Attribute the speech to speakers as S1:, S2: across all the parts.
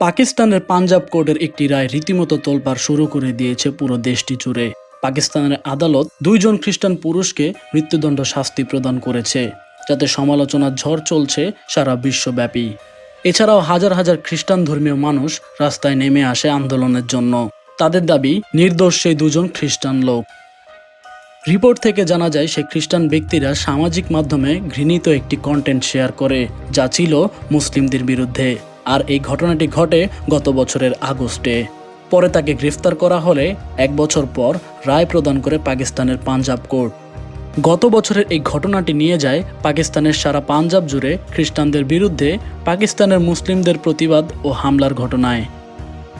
S1: পাকিস্তানের পাঞ্জাব কোর্টের একটি রায় রীতিমতো তোলপাড় শুরু করে দিয়েছে পুরো দেশটি জুড়ে। পাকিস্তানের আদালত দুইজন খ্রিস্টান পুরুষকে মৃত্যুদণ্ড শাস্তি প্রদান করেছে, যাতে সমালোচনার ঝড় চলছে সারা বিশ্বব্যাপী। এছাড়াও হাজার হাজার খ্রিস্টান ধর্মীয় মানুষ রাস্তায় নেমে আসে আন্দোলনের জন্য। তাদের দাবি, নির্দোষ সেই দুজন খ্রিস্টান লোক। রিপোর্ট থেকে জানা যায়, সে খ্রিস্টান ব্যক্তিরা সামাজিক মাধ্যমে ঘৃণিত একটি কন্টেন্ট শেয়ার করে, যা ছিল মুসলিমদের বিরুদ্ধে। আর এই ঘটনাটি ঘটে গত বছরের আগস্টে। পরে তাকে গ্রেফতার করা হলে এক বছর পর রায় প্রদান করে পাকিস্তানের পাঞ্জাব কোর্ট। গত বছরের এই ঘটনাটি নিয়ে যায় পাকিস্তানের সারা পাঞ্জাব জুড়ে খ্রিস্টানদের বিরুদ্ধে পাকিস্তানের মুসলিমদের প্রতিবাদ ও হামলার ঘটনায়।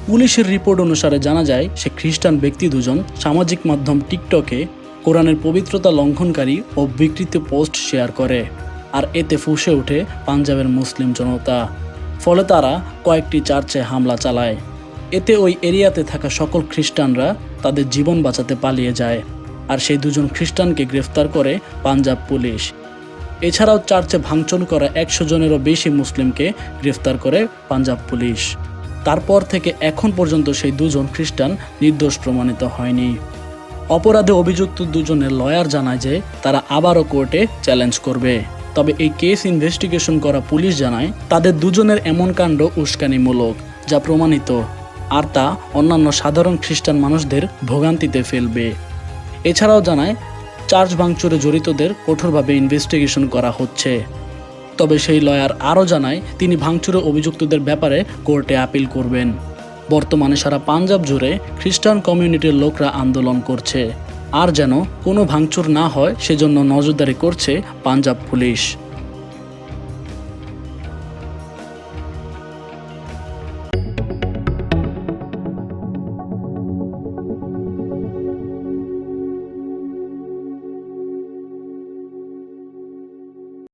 S1: পুলিশের রিপোর্ট অনুসারে জানা যায়, সে খ্রিস্টান ব্যক্তি দুজন সামাজিক মাধ্যম টিকটকে কোরআনের পবিত্রতা লঙ্ঘনকারী ও বিকৃত পোস্ট শেয়ার করে, আর এতে ফুঁসে ওঠে পাঞ্জাবের মুসলিম জনতা। ফলে তারা কয়েকটি চার্চে হামলা চালায়। এতে ওই এরিয়াতে থাকা সকল খ্রিস্টানরা তাদের জীবন বাঁচাতে পালিয়ে যায় আর সেই দুজন খ্রিস্টানকে গ্রেফতার করে পাঞ্জাব পুলিশ। এছাড়াও চার্চে ভাঙচুর করা একশো জনেরও বেশি মুসলিমকে গ্রেফতার করে পাঞ্জাব পুলিশ। তারপর থেকে এখন পর্যন্ত সেই দুজন খ্রিস্টান নির্দোষ প্রমাণিত হয়নি। অপরাধে অভিযুক্ত দুজনের লয়ার জানায় যে তারা আবারও কোর্টে চ্যালেঞ্জ করবে। তবে এই কেস ইনভেস্টিগেশন করা পুলিশ জানায়, তাদের দুজনের এমন কাণ্ড উস্কানিমূলক, যা প্রমাণিত, আর তা অন্যান্য সাধারণ খ্রিস্টান মানুষদের ভোগান্তিতে ফেলবে। এছাড়াও জানায় চার্জ ভাঙচুরে জড়িতদের কঠোরভাবে ইনভেস্টিগেশন করা হচ্ছে। তবে সেই লয়ার আরও জানায়, তিনি ভাঙচুরে অভিযুক্তদের ব্যাপারে কোর্টে আপিল করবেন। বর্তমানে সারা পাঞ্জাব জুড়ে খ্রিস্টান কমিউনিটির লোকরা আন্দোলন করছে। আর যেন কোনো ভাঙচুর না হয় সেজন্য নজরদারি করছে পাঞ্জাব পুলিশ।